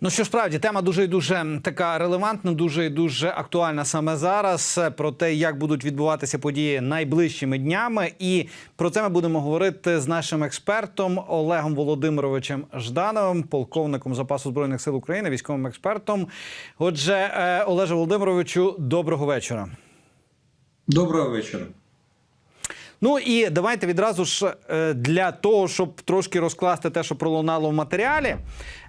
Ну що справді тема дуже і дуже така релевантна, дуже і дуже актуальна саме зараз. е, Про те, як будуть відбуватися події найближчими днями, і про це ми будемо говорити з нашим експертом Олегом Володимировичем Ждановим, полковником запасу збройних сил України, військовим експертом. Отже, е, Олеже Володимировичу, доброго вечора. Доброго вечора. Ну і давайте відразу ж е, для того, щоб трошки розкласти те, що пролунало в матеріалі.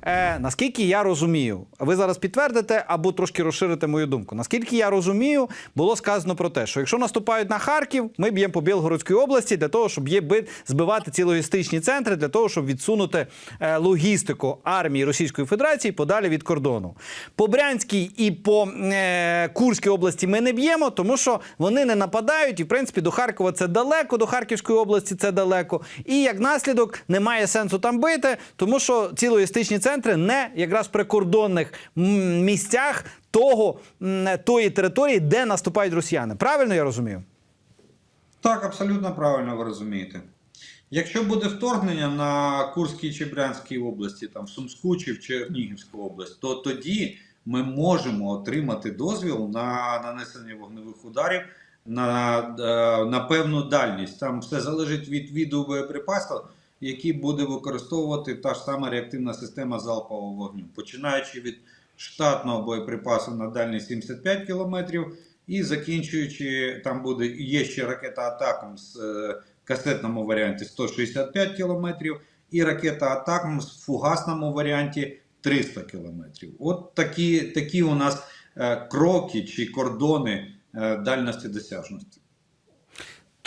Е, наскільки я розумію, ви зараз підтвердите або трошки розширите мою думку. Наскільки я розумію, було сказано про те, що якщо наступають на Харків, ми б'ємо по Білгородській області для того, щоб є збивати ці логістичні центри, для того, щоб відсунути е, логістику армії Російської Федерації подалі від кордону. По Брянській і по Курській області ми не б'ємо, тому що вони не нападають, і в принципі до Харкова це далеко, до Харківської області це далеко. І як наслідок немає сенсу там бити, тому що ці логістичні центри не якраз прикордонних місцях того тої території, де наступають росіяни. Правильно я розумію? Так, абсолютно правильно ви розумієте. Якщо буде вторгнення на Курській чи Брянській області, там в Сумську чи в Чернігівську область, то тоді ми можемо отримати дозвіл на нанесення вогневих ударів на, е, на певну дальність. Там все залежить від віду боєприпасів, які буде використовувати та ж сама реактивна система залпового вогню, починаючи від штатного боєприпасу на дальність 75 км і закінчуючи, там буде є ще ракета Атакам з е, касетному варіанті 165 км, і ракета Атакам в фугасному варіанті 300 км. От такі, такі у нас е, кроки чи кордони дальності досяжності.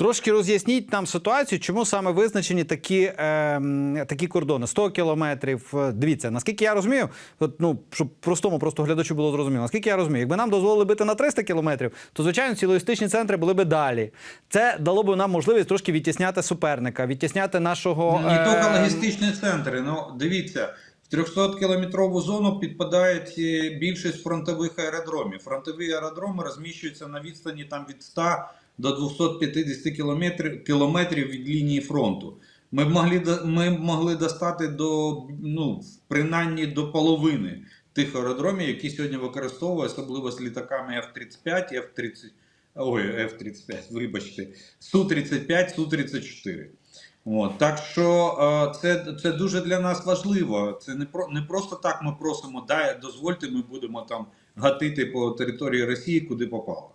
Трошки роз'ясніть нам ситуацію, чому саме визначені такі, е, такі кордони 100 кілометрів. Е, Дивіться, наскільки я розумію, от, ну щоб простому просто глядачу було зрозуміло, наскільки я розумію, якби нам дозволили бити на 300 кілометрів, то звичайно ці логістичні центри були би далі. Це дало б нам можливість трошки відтісняти суперника, відтісняти нашого Не тільки е, логістичні центри. Ну, дивіться, в 300-кілометрову зону підпадають е, більшість фронтових аеродромів. Фронтові аеродроми розміщуються на відстані там від 100 до 250 кілометрів, кілометрів від лінії фронту. Ми могли, ми могли достати до, ну, принаймні до половини тих аеродромів, які сьогодні використовують, особливо з літаками F-35 і F-30, ой, F-35, вибачте, Су-35, Су-34. От, так що е, це, це дуже для нас важливо. Це не про не просто так ми просимо, дай дозвольте, ми будемо там гатити по території Росії, куди попало.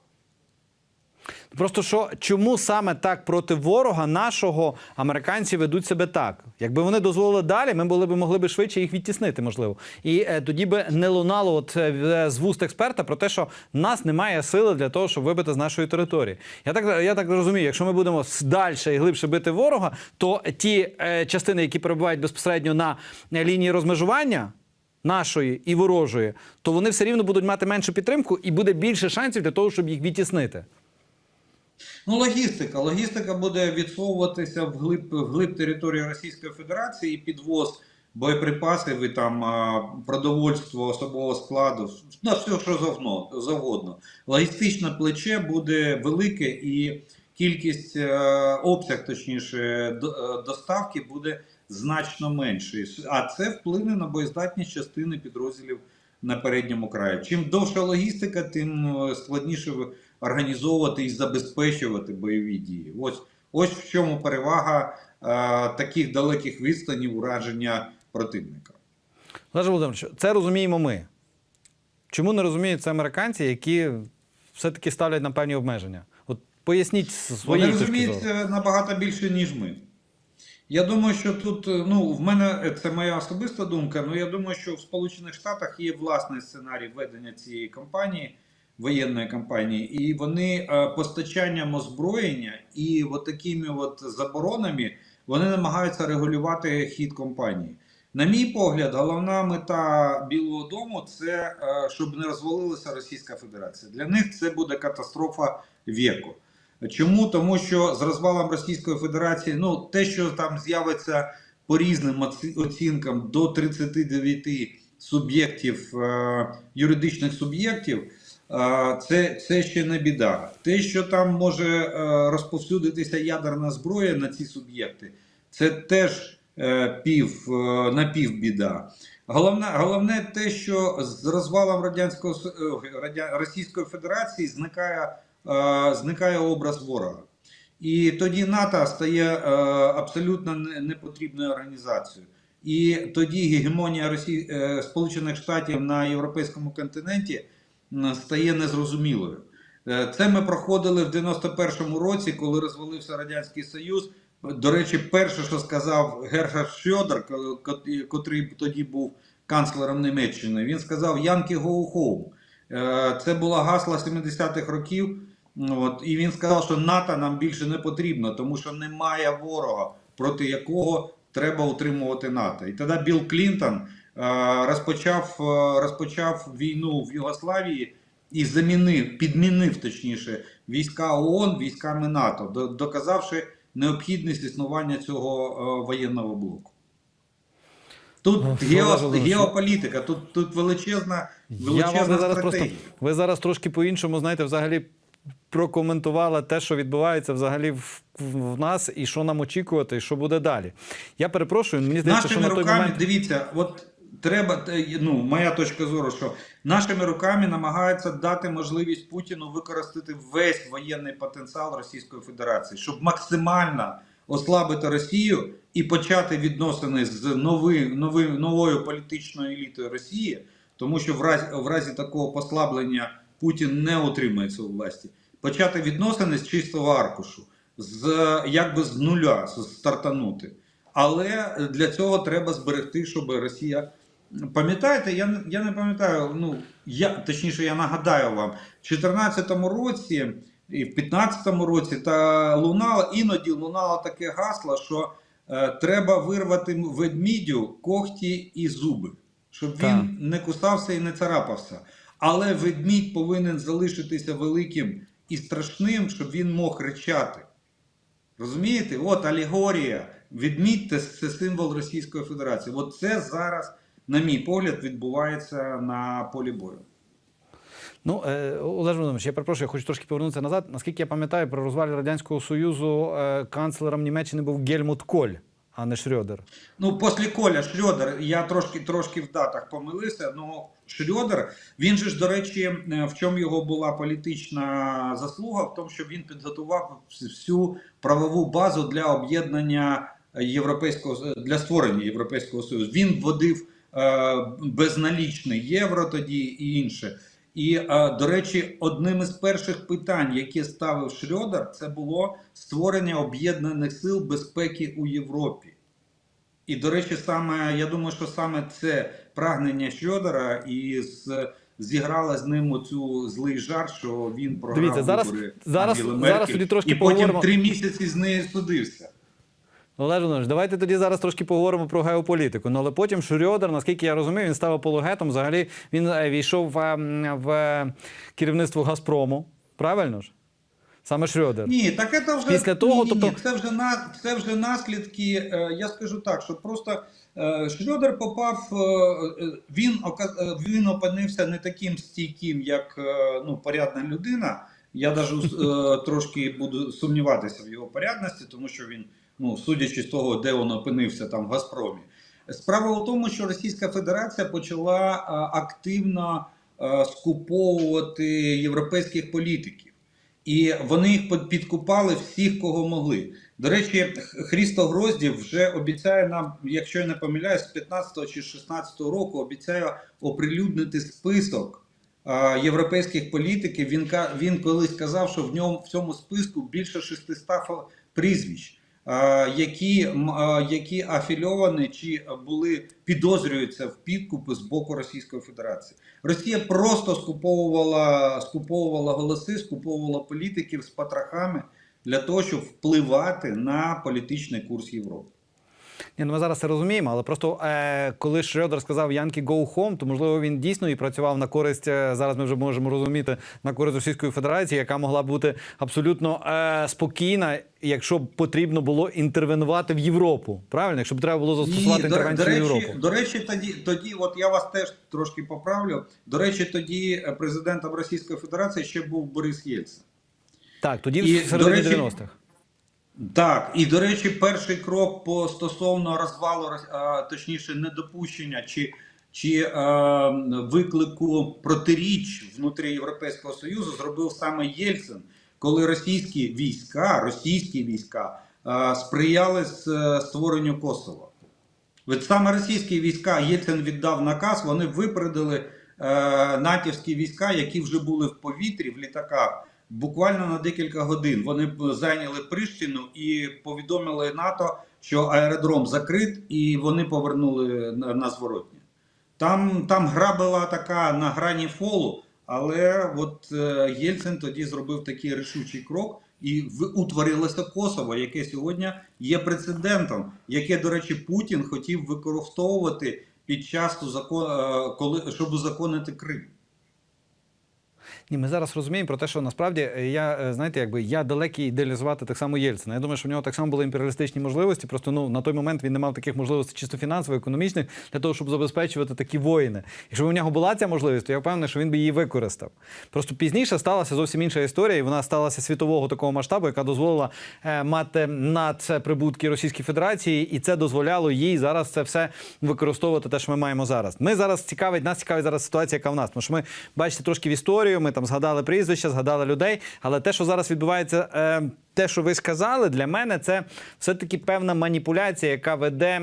Просто що чому саме так проти ворога нашого американці ведуть себе так? Якби вони дозволили далі, ми були б могли б швидше їх відтіснити, можливо. І е, тоді би не лунало от е, з вуст експерта про те, що нас немає сили для того, щоб вибити з нашої території. Я так я так розумію, якщо ми будемо далі і глибше бити ворога, то ті е, частини, які перебувають безпосередньо на е, лінії розмежування. Нашої і ворожої, то вони все рівно будуть мати меншу підтримку і буде більше шансів для того, щоб їх відтіснити. Ну, логістика. Логістика буде відсовуватися вглиб, вглиб території Російської Федерації і підвоз боєприпасів і там продовольство особового складу, на все, що завгодно. Логістичне плече буде велике і кількість е, обсяг, точніше, е, доставки буде значно менший. А це вплине на боєздатність частини підрозділів на передньому краї. Чим довша логістика, тим е, складніше організовувати і забезпечувати бойові дії. Ось ось в чому перевага е, таких далеких відстанів ураження противника. Олеже Володимирович, це розуміємо ми. Чому не розуміють це американці, які все-таки ставлять нам певні обмеження? От поясніть з Вони розуміють е, набагато більше, ніж ми. Я думаю, що тут, е, ну, в мене е, це моя особиста думка, але я думаю, що в Сполучених Штатах є власний сценарій ведення цієї кампанії, воєнної кампанії, і вони е, постачанням озброєння і от такими от заборонами вони намагаються регулювати хід кампанії. На мій погляд, головна мета Білого Дому це е, щоб не розвалилася Російська Федерація. Для них це буде катастрофа віку. Чому? Тому що з розвалом Російської Федерації, ну те, що там з'явиться по різним оцінкам до 39 суб'єктів, е, юридичних суб'єктів, це, це ще не біда. Те, що там може е, розповсюдитися ядерна зброя на ці суб'єкти, це теж е, пів, е, напівбіда. Головне, головне те, що з розвалом радянського Радя- Російської Федерації зникає, зникає образ ворога. І тоді НАТО стає абсолютно не- непотрібною організацією. І тоді гегемонія Росії, Сполучених Штатів на європейському континенті стає незрозумілою. Е, Це ми проходили в 91-му році, коли розвалився Радянський Союз. До речі, перше, що сказав ко- ко- котрий тоді був канцлером Німеччини, він сказав Янки go home. Е, Це було гасло 70-х років. От, і він сказав, що НАТО нам більше не потрібно, тому що немає ворога, проти якого треба утримувати НАТО. І тоді Білл Клінтон е, розпочав, е, розпочав війну в Югославії і замінив, підмінив точніше війська ООН військами НАТО, доказавши необхідність існування цього е, воєнного блоку. Тут Ну, гео, геополітика, тут, тут величезна, Я величезна зараз просто ви зараз трошки по-іншому, знаєте, взагалі прокоментували те, що відбувається взагалі в, в, нас, і що нам очікувати, і що буде далі. Я перепрошую, мені здається, що Нашими на той руками, момент. дивіться, от треба, ну, моя точка зору, що нашими руками намагаються дати можливість Путіну використати весь воєнний потенціал Російської Федерації, щоб максимально ослабити Росію і почати відносини з нови, нови, новою політичною елітою Росії, тому що в разі, в разі такого послаблення Путін не утримається у власті. Почати відносини з чистого аркушу, з якби з нуля з- стартанути. Але для цього треба зберегти, щоб Росія. Пам'ятаєте, я, я не пам'ятаю, ну я точніше, я нагадаю вам, в 2014 році і в 2015 році та лунало іноді лунало таке гасло, що е, треба вирвати ведмідю когті і зуби, щоб він не кусався і не царапався. Але ведмідь повинен залишитися великим і страшним, щоб він мог ричати. Розумієте? От алегорія. Відмідь це, це символ Російської Федерації. От це зараз, на мій погляд, відбувається на полі бою. Ну, е, Олеж Володимирович, я перепрошую, я хочу трошки повернутися назад. Наскільки я пам'ятаю, при розвалі Радянського Союзу е, канцлером Німеччини був Гельмут Коль, а не Шрёдер. Ну, після Коля Шрёдер, я трошки трошки в датах помилився. Ну, Шрёдер, він же ж, до речі, е, в чому його була політична заслуга, в тому, що він підготував всю правову базу для об'єднання європейського для створення Європейського Союзу. Він вводив е, безналічний євро тоді і інше. І, е, до речі, одним із перших питань, яке ставив Шрёдер, це було створення об'єднаних сил безпеки у Європі. І, до речі, саме я думаю, що саме це прагнення Шрёдера і з, зіграла з ним оцю злий жарт, що він програв Дивіться, зараз- вибори зараз- Ангели зараз Меркель, тоді трошки і потім поговоримо. три місяці з нею судився. Олеж Володимирович, давайте тоді зараз трошки поговоримо про геополітику. Ну але потім Шрёдер, наскільки я розумію, він став апологетом. Взагалі він е, війшов е, м, в керівництво Газпрому. Правильно ж? Саме Шрёдер. Ні, так це вже Після того, ні, ні, тобто- ні, це вже на це вже наслідки. е, Я скажу так, що просто е, Шрёдер попав. е, е, Він ока- е, він опинився не таким стійким, як е, ну порядна людина. Я навіть трошки буду сумніватися в його порядності, тому що він, ну судячи з того, де він опинився там в Газпромі. Справа у тому, що Російська Федерація почала е, активно е, скуповувати європейських політиків. І вони їх під- підкупали всіх, кого могли. До речі, Х- Хрісто Гроздів вже обіцяє нам, якщо я не помиляюсь, з 15 чи 16 року обіцяє оприлюднити список європейських політиків. Він, він колись казав, що в ньому в цьому списку більше 600 прізвищ, які, які афільовані чи були підозрюються в підкупи з боку Російської Федерації. Росія просто скуповувала, скуповувала голоси, скуповувала політиків з потрохами для того, щоб впливати на політичний курс Європи. Ні, ну ми зараз це розуміємо, але просто е, коли Шрёдер сказав Янки go home, то можливо він дійсно і працював на користь. е, зараз ми вже можемо розуміти на користь Російської Федерації, яка могла бути абсолютно е, спокійна, якщо б потрібно було інтервенувати в Європу. Правильно, якщо б треба було застосувати до, інтервенцію до, в речі, Європу. до речі, тоді, тоді, от я вас теж трошки поправлю. До речі, тоді е, президентом Російської Федерації ще був Борис Єльцин. Так, тоді І, в середині до речі, 90-х. Так, і до речі, перший крок по стосовно розвалу, точніше, недопущення чи чи е, виклику протиріч внутрі Європейського Союзу зробив саме Єльцин, коли російські війська, російські війська е, сприяли с- е, створенню Косова. От саме російські війська Єльцин віддав наказ, вони випередили е, натівські війська, які вже були в повітрі в літаках. Буквально на декілька годин вони зайняли Приштину і повідомили НАТО, що аеродром закрит, і вони повернули на, на зворотні. Там, там гра була така на грані фолу, але от е, Єльцин тоді зробив такий рішучий крок, і утворилося Косово, яке сьогодні є прецедентом, яке, до речі, Путін хотів використовувати під час е, коли щоб узаконити Крим. Ні, ми зараз розуміємо про те, що насправді е, я е, знаєте, якби я далекий ідеалізувати так само Єльцина. Я думаю, що в нього так само були імперіалістичні можливості. Просто ну на той момент він не мав таких можливостей чисто фінансово, економічних для того, щоб забезпечувати такі воїни. Якщо у нього була ця можливість, то я впевнений, що він би її використав. Просто пізніше сталася зовсім інша історія, і вона сталася світового такого масштабу, яка дозволила е, мати надприбутки Російської Федерації, і це дозволяло їй зараз це все використовувати те, що ми маємо зараз. Ми зараз цікавить, нас цікавить зараз ситуація, яка в нас. Тому що ми бачите трошки в історію. Ми там згадали прізвища, згадали людей. Але те, що зараз відбувається, е, те, що ви сказали, для мене це все-таки певна маніпуляція, яка веде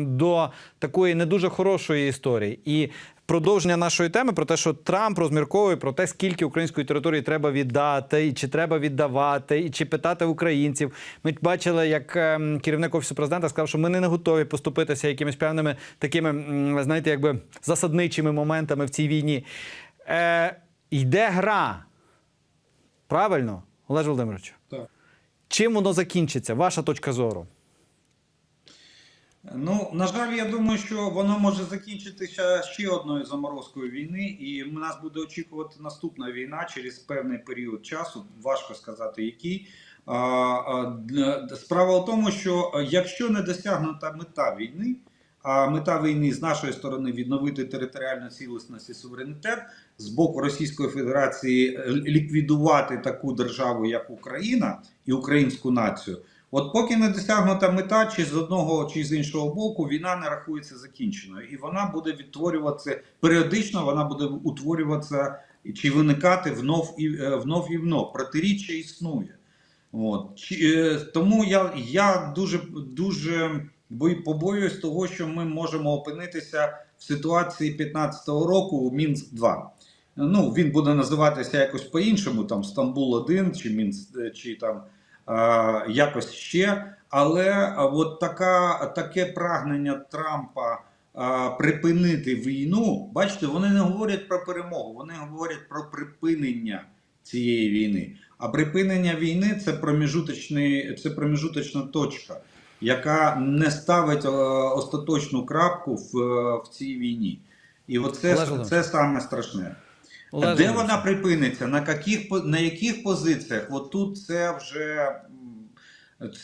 до такої не дуже хорошої історії. І продовження нашої теми про те, що Трамп розмірковує про те, скільки української території треба віддати, і чи треба віддавати, і чи питати українців. Ми бачили, як ем, керівник офісу президента сказав, що ми не готові поступитися якимись певними такими, знаєте, якби засадничими моментами в цій війні. Е, йде гра. Правильно, Олеж Володимирович? Так. Чим воно закінчиться? Ваша точка зору? Ну, на жаль, я думаю, що воно може закінчитися ще одною заморозкою війни, і нас буде очікувати наступна війна через певний період часу. Важко сказати, який. Справа в тому, що якщо не досягнута мета війни, а мета війни з нашої сторони відновити територіальну цілісність і суверенітет, з боку Російської Федерації ліквідувати таку державу, як Україна і українську націю. От поки не досягнута мета, чи з одного, чи з іншого боку, війна не рахується закінченою, і вона буде відтворюватися періодично, вона буде утворюватися чи виникати внов і е, внов і внов. Протиріччя існує. От. Чи, е, тому я, я дуже, дуже бой- побоююсь того, що ми можемо опинитися в ситуації 15-го року Мінськ 2. Ну, він буде називатися якось по-іншому, там Стамбул 1 чи Мінськ, чи там е, якось ще. Але от така, таке прагнення Трампа е, припинити війну, бачите, вони не говорять про перемогу, вони говорять про припинення цієї війни. А припинення війни це проміжуточний, це проміжуточна точка, яка не ставить е, остаточну крапку в, е, в цій війні. І оце це саме страшне. Олеж Де Володимирович. вона припиниться? На яких, на яких позиціях? От тут це вже,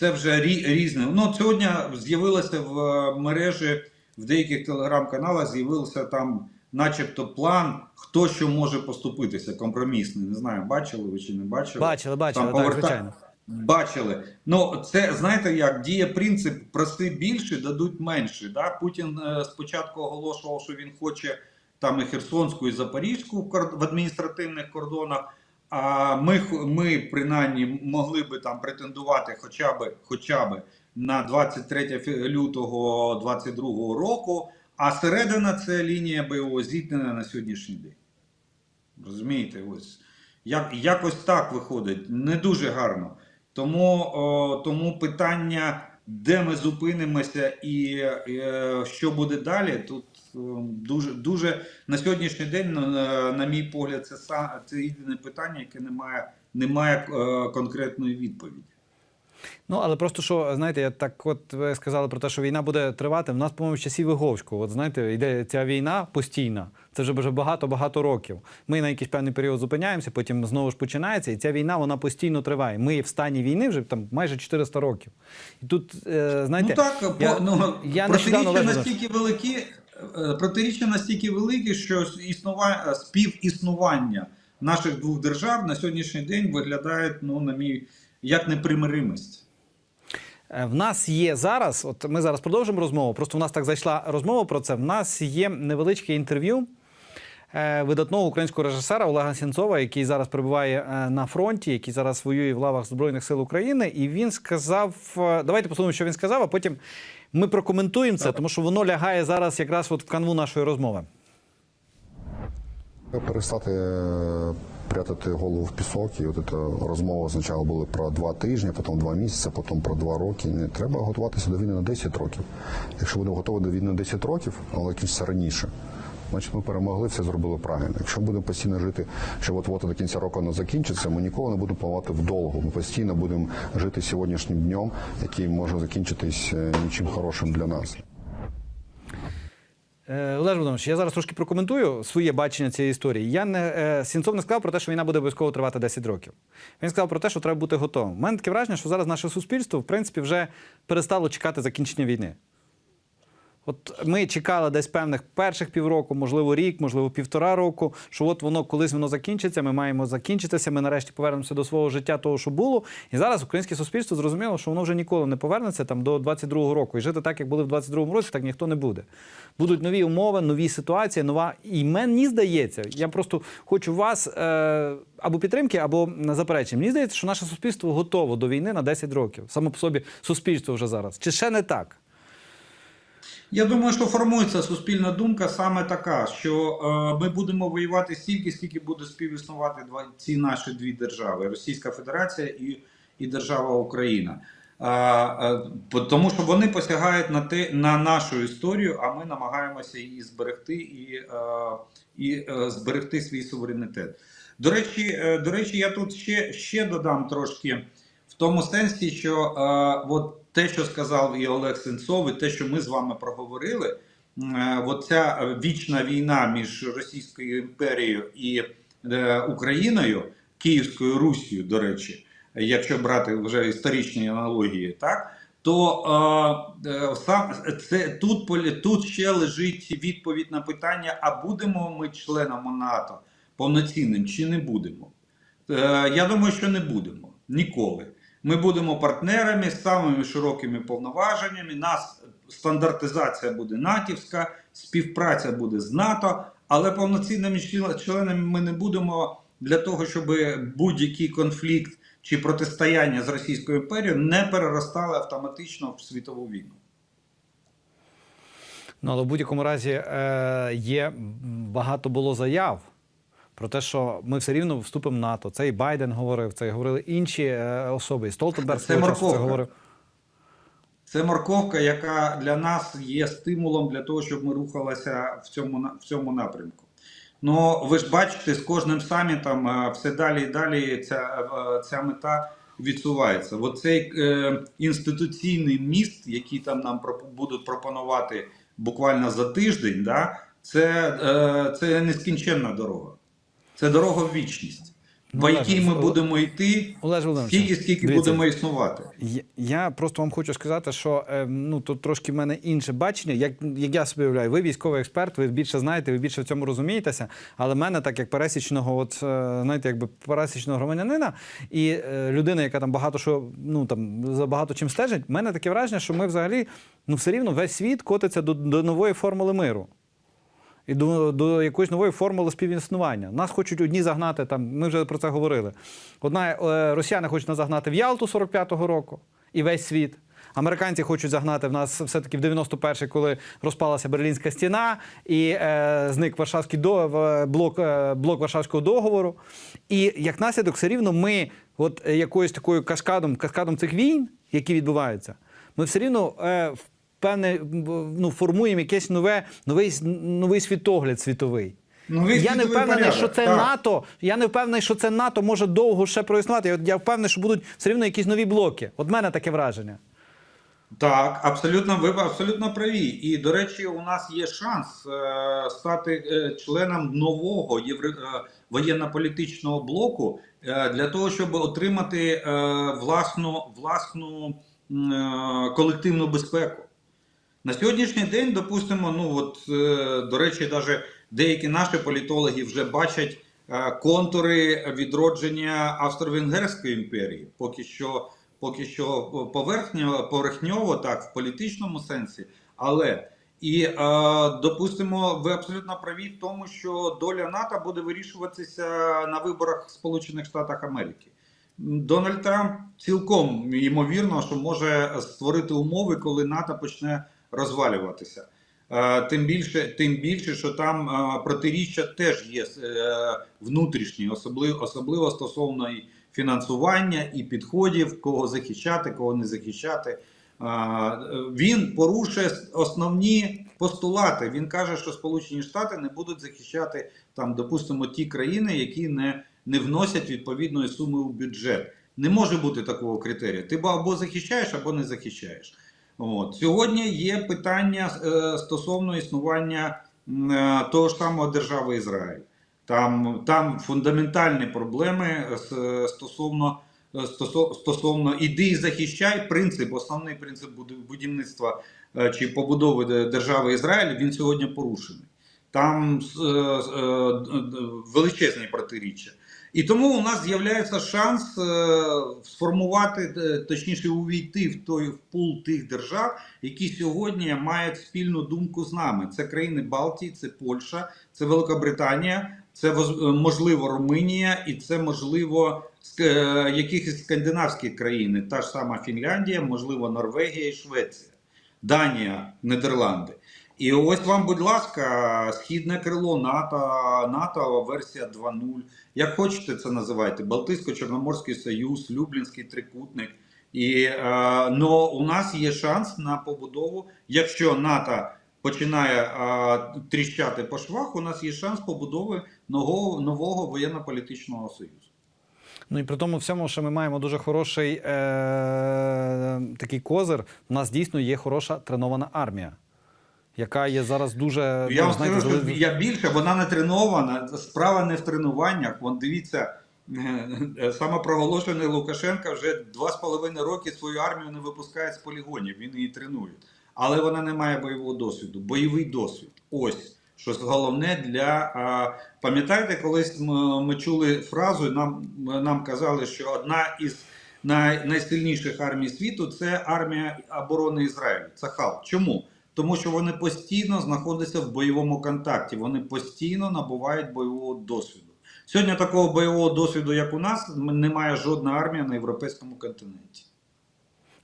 це вже рі- різне. Ну, сьогодні з'явилося в е, мережі, в деяких телеграм-каналах з'явився там, начебто, план, хто що може поступитися, компромісний. Не знаю, бачили ви чи не бачили. Бачили, бачили, Там так, поверта- звичайно. Бачили. Ну, це знаєте як, діє принцип проси більше, дадуть менше. Да? Путін е, спочатку оголошував, що він хоче там і Херсонську, і Запорізьку в, адміністративних кордонах. А ми, ми принаймні могли би там претендувати хоча б, хоча б на 23 лютого 22 року, а середина це лінія бойового зіткнення на сьогоднішній день. Розумієте, ось як, якось так виходить, не дуже гарно. Тому, тому питання, де ми зупинимося і е, що буде далі, тут е, дуже, дуже на сьогоднішній день, на, на мій погляд, це, це єдине питання, яке не має, не має е, конкретної відповіді. Ну, але просто що, знаєте, я так от ви сказали про те, що війна буде тривати. В нас, по-моєму, з часів Виговського. От знаєте, йде ця війна постійна. Це вже вже багато-багато років. Ми на якийсь певний період зупиняємося, потім знову ж починається, і ця війна вона постійно триває. Ми в стані війни вже там майже 400 років. І тут, е, знаєте, ну так, я- по, ну, я протиріччя настільки великі, е, протиріччя настільки великі, що існува, співіснування наших двох держав на сьогоднішній день виглядає, ну, на мій, як непримиримість. Е, В нас є зараз, от ми зараз продовжимо розмову. Просто в нас так зайшла розмова про це. В нас є невеличке інтерв'ю е, видатного українського режисера Олега Сінцова, який зараз перебуває е, на фронті, який зараз воює в лавах Збройних сил України. І він сказав: давайте послухаємо, що він сказав, а потім ми прокоментуємо це, тому що воно лягає зараз якраз от в канву нашої розмови. Перестати прятати голову в пісок, і от ця розмова спочатку була про два тижні, потім два місяці, потім про два роки. Не треба готуватися до війни на 10 років. Якщо будемо готові до війни на 10 років, але кінчиться раніше. Значить, ми перемогли, все зробили правильно. Якщо будемо постійно жити, що от от до кінця року воно закінчиться, ми ніколи не будемо планувати вдовго. Ми постійно будемо жити сьогоднішнім днем, який може закінчитись е, нічим хорошим для нас. Е, Олеж Володимирович, я зараз трошки прокоментую своє бачення цієї історії. Я не е, Сінцов не сказав про те, що війна буде обов'язково тривати 10 років. Він сказав про те, що треба бути готовим. У мене таке враження, що зараз наше суспільство, в принципі, вже перестало чекати закінчення війни. От ми чекали десь певних перших півроку, можливо, рік, можливо, півтора року, що от воно колись воно закінчиться, ми маємо закінчитися, ми нарешті повернемося до свого життя, того, що було. І зараз українське суспільство зрозуміло, що воно вже ніколи не повернеться там до 22-го року. І жити так, як були в 22-му році, так ніхто не буде. Будуть нові умови, нові ситуації, нова. І мені здається, я просто хочу вас е, або підтримки, або заперечення. Мені здається, що наше суспільство готово до війни на 10 років. Само по собі суспільство вже зараз. Чи ще не так? Я думаю, що формується суспільна думка саме така, що е, ми будемо воювати стільки, скільки буде співіснувати два ці наші дві держави: Російська Федерація і, і держава Україна. А, е, тому що вони посягають на те на нашу історію, а ми намагаємося її зберегти і, е, і е, зберегти свій суверенітет. До речі, е, до речі, я тут ще, ще додам трошки в тому сенсі, що е, от те, що сказав і Олег Сенцов, і те, що ми з вами проговорили, е, от ця е, вічна війна між Російською імперією і е, Україною, Київською Руссю, до речі, якщо брати вже історичні аналогії, так. То е, е, сам це тут тут ще лежить відповідь на питання: а будемо ми членом НАТО повноцінним чи не будемо? Е, я думаю, що не будемо ніколи. Ми будемо партнерами з самими широкими повноваженнями. Нас стандартизація буде натівська, співпраця буде з НАТО, але повноцінними членами ми не будемо для того, щоб будь-який конфлікт чи протистояння з Російською імперією не переростали автоматично в світову війну. Ну, але в будь-якому разі е, є багато було заяв про те, що ми все рівно вступимо в НАТО. Це і Байден говорив, це і говорили інші е, особи. І Столтенберг Це часу це говорив. Це морковка, яка для нас є стимулом для того, щоб ми рухалися в цьому в цьому напрямку. Ну, ви ж бачите, з кожним самітом е, все далі і далі ця, е, ця мета відсувається. Оцей е, інституційний міст, який там нам будуть пропонувати буквально за тиждень, да, це, е, це нескінченна дорога. Це дорога в вічність, Ну, по якій ми будемо йти Олеж стільки, скільки дивіться, будемо існувати. Я, я просто вам хочу сказати, що е, ну тут трошки в мене інше бачення. Як, як я собі уявляю, ви військовий експерт, ви більше знаєте, ви більше в цьому розумієтеся. Але в мене, так як пересічного, от е, знаєте, якби пересічного громадянина і е, людина, яка там багато що ну там за багато чим стежить, в мене таке враження, що ми взагалі ну все рівно весь світ котиться до, до нової формули миру. І до, до якоїсь нової формули співіснування. Нас хочуть одні загнати там. Ми вже про це говорили. Одна е, росіяни хочуть нас загнати в Ялту 45-го року і весь світ. Американці хочуть загнати в нас все-таки в 91-й, коли розпалася Берлінська стіна і е, зник Варшавський до, блок, е, блок Варшавського договору. І як наслідок, все рівно ми, от е, якоюсь такою каскадом, каскадом цих війн, які відбуваються, ми все рівно е, певне ну, формуємо якийсь нове, новий, новий світогляд світовий. Новий я не впевнений, порядок, що це так. НАТО. Я не впевнений, що це НАТО може довго ще проіснувати. Я, я впевнений, що будуть все рівно якісь нові блоки. От мене таке враження. Так, абсолютно, ви абсолютно праві. І до речі, у нас є шанс е, стати е, членом нового євро, е, воєнно-політичного блоку е, для того, щоб отримати е, власну, власну е, колективну безпеку. На сьогоднішній день, допустимо, ну от е, до речі, навіть деякі наші політологи вже бачать е, контури відродження Австро-Венгерської імперії. Поки що поки що поверхньо, поверхньово, так, в політичному сенсі, але і е, допустимо, ви абсолютно праві в тому, що доля НАТО буде вирішуватися на виборах в Сполучених Штатах Америки. Дональд Трамп цілком ймовірно, що може створити умови, коли НАТО почне розвалюватися. Е, Тим більше, тим більше, що там е, протиріччя теж є е, внутрішні, особливо, особливо стосовно і фінансування і підходів, кого захищати, кого не захищати. Він порушує основні постулати. Він каже, що Сполучені Штати не будуть захищати там, допустимо, ті країни, які не, не вносять відповідної суми у бюджет. Не може бути такого критерія. Ти або захищаєш, або не захищаєш. От. Сьогодні є питання е, стосовно існування е, того ж самого держави Ізраїль. Там, там фундаментальні проблеми стосовно, е, стосовно іди і захищай принцип, основний принцип будівництва чи побудови держави Ізраїль, він сьогодні порушений. Там величезні протиріччя. І тому у нас з'являється шанс е, сформувати, е, точніше, увійти в той в пул тих держав, які сьогодні мають спільну думку з нами. Це країни Балтії, це Польща, це Великобританія, це е, можливо Румунія, і це можливо якихось скандинавські країни, та ж сама Фінляндія, можливо, Норвегія і Швеція, Данія, Нідерланди. І ось вам, будь ласка, східне крило НАТО, НАТО версія 2.0. Як хочете це називайте, Балтійсько-Чорноморський Союз, Люблінський трикутник. І, е, но у нас є шанс на побудову, якщо НАТО починає е, тріщати по швах, у нас є шанс побудови нового, нового воєнно-політичного союзу. Ну і при тому всьому, що ми маємо дуже хороший е- такий козир. У нас дійсно є хороша тренована армія, яка є зараз дуже Я ну, вам знаєте, скажу, що я більше, вона не тренована. Справа не в тренуваннях. Вон дивіться, самопроголошений Лукашенка вже два з половиною роки свою армію не випускає з полігонів. Він її тренує. Але вона не має бойового досвіду. Бойовий досвід. Ось що головне для. Пам'ятаєте, колись ми, чули фразу, нам, нам казали, що одна із най, найсильніших армій світу це армія оборони Ізраїлю. Це ХАЛ. Чому? Тому що вони постійно знаходяться в бойовому контакті, вони постійно набувають бойового досвіду. Сьогодні такого бойового досвіду, як у нас, немає жодна армія на європейському континенті.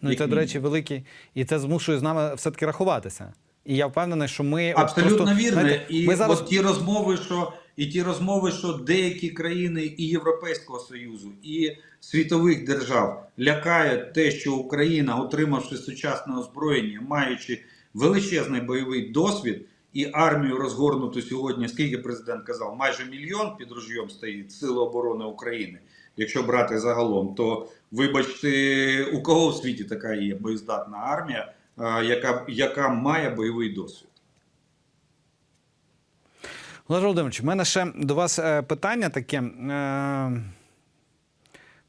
ну, і це, до речі, великий, і це змушує з нами все-таки рахуватися. І я впевнений, що ми Абсолютно просто, вірно. знаєте, і ми зараз от ті розмови, що і ті розмови, що деякі країни і Європейського Союзу, і світових держав лякають те, що Україна, отримавши сучасне озброєння, маючи величезний бойовий досвід і армію розгорнуту сьогодні, скільки президент казав, майже мільйон під ружьом стоїть Сили оборони України. Якщо брати загалом, то вибачте, у кого в світі така є боєздатна армія, яка, яка має бойовий досвід? Олеж Володимирович, у мене ще до вас е, питання таке. Е,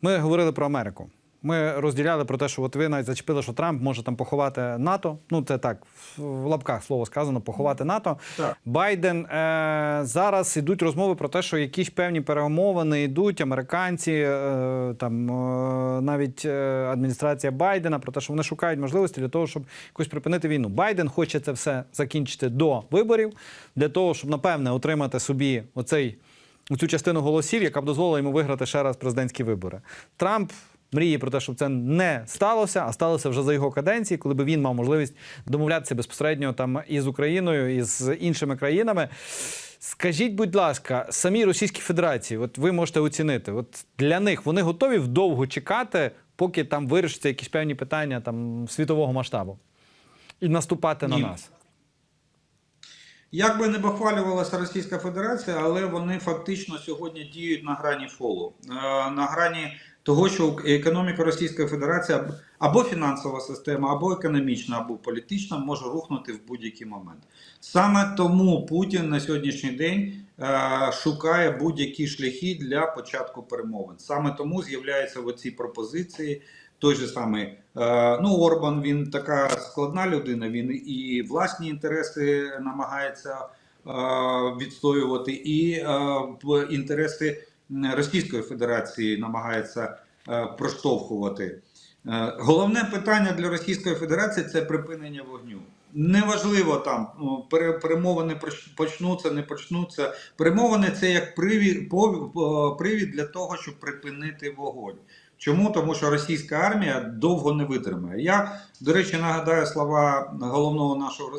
Ми говорили про Америку. Ми розділяли про те, що от ви навіть зачепили, що Трамп може там поховати НАТО. Ну, це так, в лапках слово сказано, поховати НАТО. Так. Байден е, зараз ідуть розмови про те, що якісь певні перемовини йдуть. Американці, е, там е, навіть е, адміністрація Байдена, про те, що вони шукають можливості для того, щоб якось припинити війну. Байден хоче це все закінчити до виборів, для того, щоб напевне отримати собі оцей цю частину голосів, яка б дозволила йому виграти ще раз президентські вибори. Трамп. Мріє про те, щоб це не сталося, а сталося вже за його каденції, коли би він мав можливість домовлятися безпосередньо там із Україною і з іншими країнами. Скажіть, будь ласка, самі Російській Федерації, от ви можете оцінити, от для них вони готові вдовго чекати, поки там вирішаться якісь певні питання там світового масштабу і наступати на нас. Як би не бахвалювалася Російська Федерація, але вони фактично сьогодні діють на грані фолу, Е, на грані того, що економіка Російської Федерації або фінансова система, або економічна, або політична може рухнути в будь-який момент. Саме тому Путін на сьогоднішній день е, шукає будь-які шляхи для початку перемовин. Саме тому з'являються оці пропозиції. Той же самий е, ну Орбан, він така складна людина. Він і власні інтереси намагається е, відстоювати, і в- інтереси Російської Федерації намагається е, проштовхувати. Е, Головне питання для Російської Федерації це припинення вогню. Неважливо там ну, перемовини почнуться, не почнуться. Перемовини це як привід, привід для того, щоб припинити вогонь. Чому? Тому що російська армія довго не витримає. Я, до речі, нагадаю слова головного нашого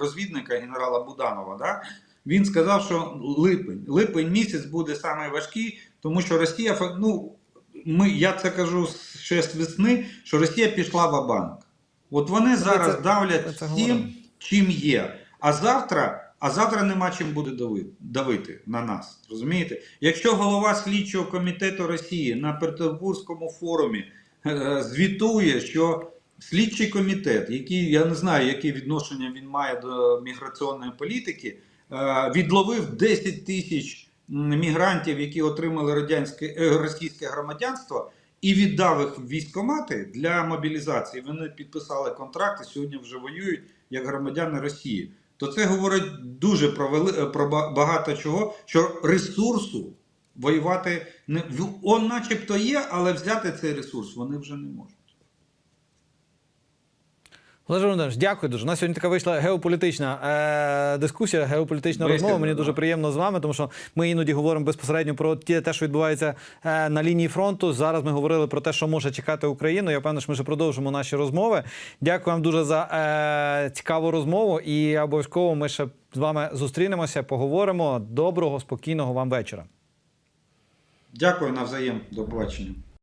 розвідника генерала Буданова. Да? Він сказав, що липень, липень місяць буде саме важкий, тому що Росія, ну, ми, я це кажу ще з весни, що Росія пішла в банк От вони зараз це- давлять це всім, чим є. А завтра, а завтра нема чим буде дави- давити на нас. Розумієте? Якщо голова слідчого комітету Росії на Петербурзькому форумі е, звітує, що слідчий комітет, який я не знаю, яке відношення він має до міграційної політики, е, відловив 10 тисяч мігрантів, які отримали радянське е, російське громадянство, і віддав їх в військкомати для мобілізації. Вони підписали контракти, сьогодні вже воюють як громадяни Росії. То це говорить дуже про, вели... е, про ба- багато чого, що ресурсу воювати не он начебто є, але взяти цей ресурс вони вже не можуть. Олеже Володимирович, дякую дуже. У нас сьогодні така вийшла геополітична е, дискусія, геополітична Вийшла, розмова. Мені да. дуже приємно з вами, тому що ми іноді говоримо безпосередньо про ті, те, що відбувається е, на лінії фронту. Зараз ми говорили про те, що може чекати Україну. Я впевнений, що ми ще продовжимо наші розмови. Дякую вам дуже за е, цікаву розмову. І обов'язково ми ще з вами зустрінемося, поговоримо. Доброго, спокійного вам вечора. Дякую навзаєм. До побачення.